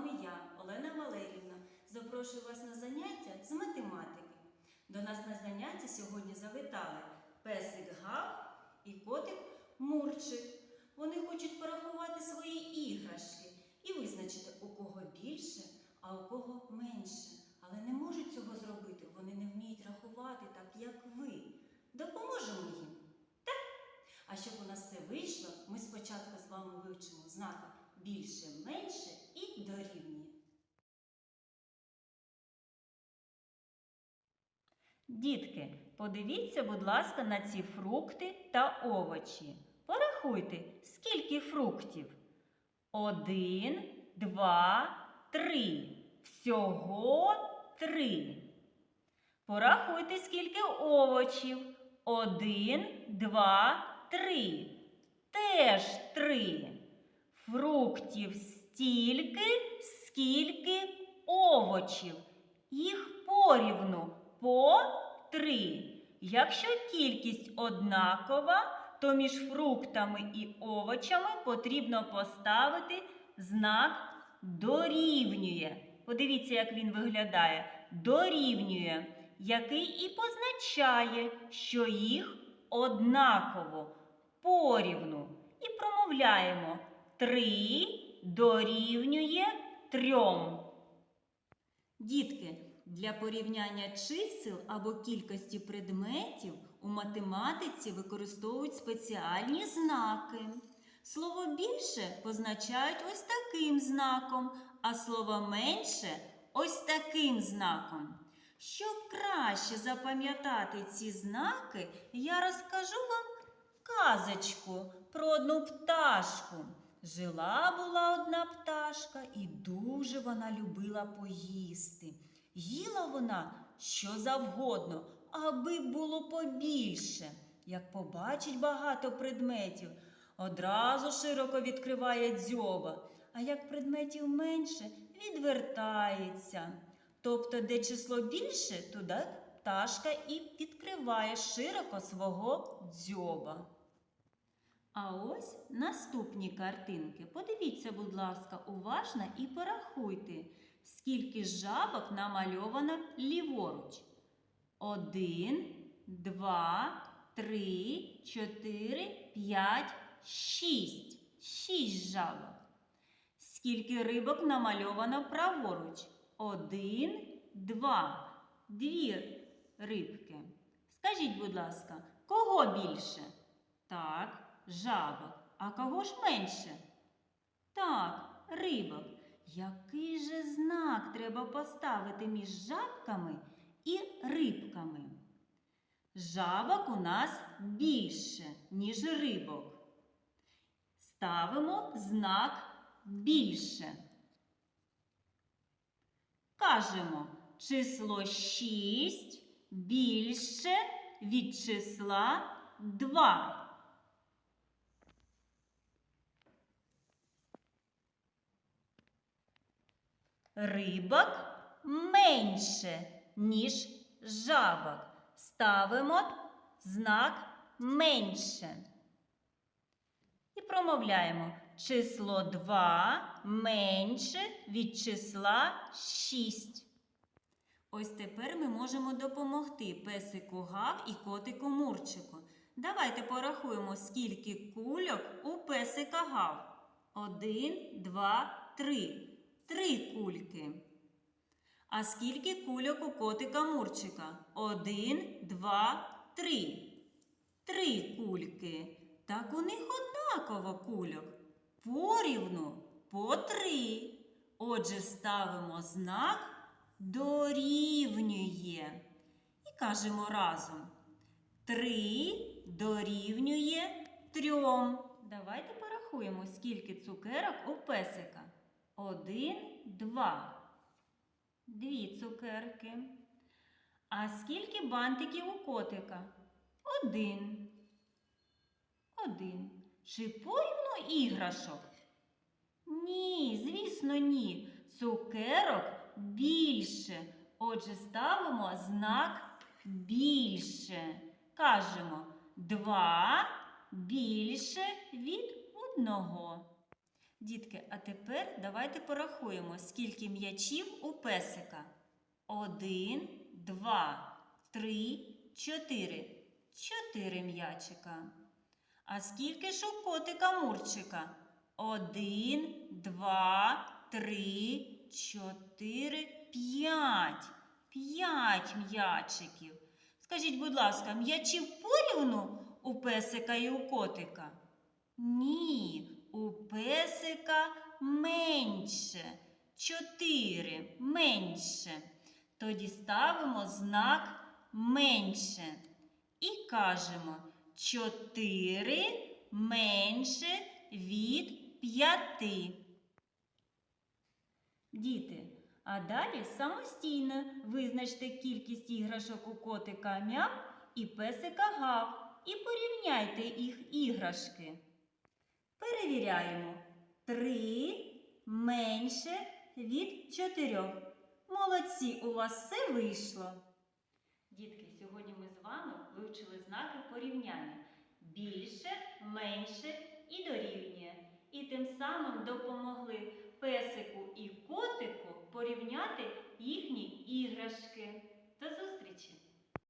вами я, Олена Валерівна, запрошую вас на заняття з математики. До нас на заняття сьогодні завітали песик Гав і котик Мурчик. Вони хочуть порахувати свої іграшки і визначити, у кого більше, а у кого менше. Але не можуть цього зробити. Вони не вміють рахувати так, як ви. Допоможемо їм. Так? А щоб у нас все вийшло, ми спочатку з вами вивчимо знаки більше, Дітки, подивіться, будь ласка, на ці фрукти та овочі. Порахуйте, скільки фруктів? Один, два, три. Всього три. Порахуйте, скільки овочів. Один, два, три. Теж три. Фруктів стільки, скільки овочів. Їх порівну по три. Якщо кількість однакова, то між фруктами і овочами потрібно поставити знак дорівнює. Подивіться, як він виглядає. Дорівнює, який і позначає, що їх однаково порівну. І промовляємо три дорівнює трьом. Дітки, для порівняння чисел або кількості предметів у математиці використовують спеціальні знаки. Слово більше позначають ось таким знаком, а слово менше ось таким знаком. Щоб краще запам'ятати ці знаки, я розкажу вам казочку про одну пташку. Жила була одна пташка, і дуже вона любила поїсти. Їла вона що завгодно, аби було побільше. Як побачить багато предметів, одразу широко відкриває дзьоба, а як предметів менше, відвертається. Тобто, де число більше, туди пташка і відкриває широко свого дзьоба. А ось наступні картинки. Подивіться, будь ласка, уважно і порахуйте, скільки жабок намальовано ліворуч. Один, два, три, чотири, п'ять, шість. Шість жабок. Скільки рибок намальовано праворуч? Один, два, дві рибки. Скажіть, будь ласка, кого більше? Так, жабок. А кого ж менше? Так, рибок. Який же знак треба поставити між жабками і рибками? Жабок у нас більше, ніж рибок. Ставимо знак більше. Кажемо, число 6 більше від числа 2. Рибок менше, ніж жабок. Ставимо знак менше. І промовляємо число 2 менше від числа 6. Ось тепер ми можемо допомогти песику Гав і котику Мурчику. Давайте порахуємо, скільки кульок у песика Гав. Один, два, три. Три кульки. А скільки кульок у котика Мурчика? Один, два, три. Три кульки. Так у них однаково кульок. Порівну по три. Отже, ставимо знак дорівнює. І кажемо разом. Три дорівнює трьом. Давайте порахуємо, скільки цукерок у песика. Один, два. Дві цукерки. А скільки бантиків у котика? Один. Один. Чи порівну іграшок? Ні, звісно, ні. Цукерок більше. Отже, ставимо знак більше. Кажемо два більше від одного. Дітки, а тепер давайте порахуємо, скільки м'ячів у песика. Один, два, три, чотири. Чотири м'ячика. А скільки ж у котика Мурчика? Один, два, три, чотири, п'ять. П'ять м'ячиків. Скажіть, будь ласка, м'ячів порівну у песика і у котика? Ні, у песика менше. Чотири менше. Тоді ставимо знак менше. І кажемо чотири менше від п'яти. Діти, а далі самостійно визначте кількість іграшок у котика мяв і песика гав і порівняйте їх іграшки. Перевіряємо. Три менше від чотирьох. Молодці, у вас все вийшло. Дітки, сьогодні ми з вами вивчили знаки порівняння більше, менше і дорівнює. І тим самим допомогли песику і котику порівняти їхні іграшки. До зустрічі!